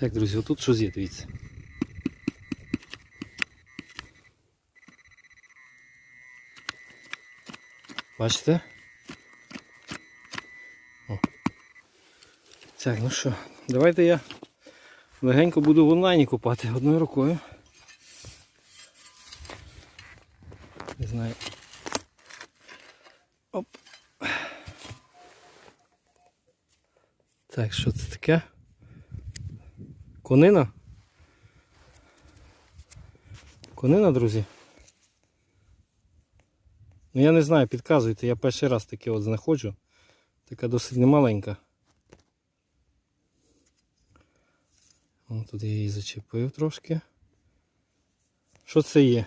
Так, друзі, отут щось є, дивіться. Бачите? О. Так, ну що, давайте я легенько буду в онлайні купати одною рукою. Не знаю. Оп. Так, що це таке? Конина? Конина, друзі? Ну я не знаю, підказуйте, я перший раз таке от знаходжу. Така досить немаленька. О, тут я її зачепив трошки. Що це є?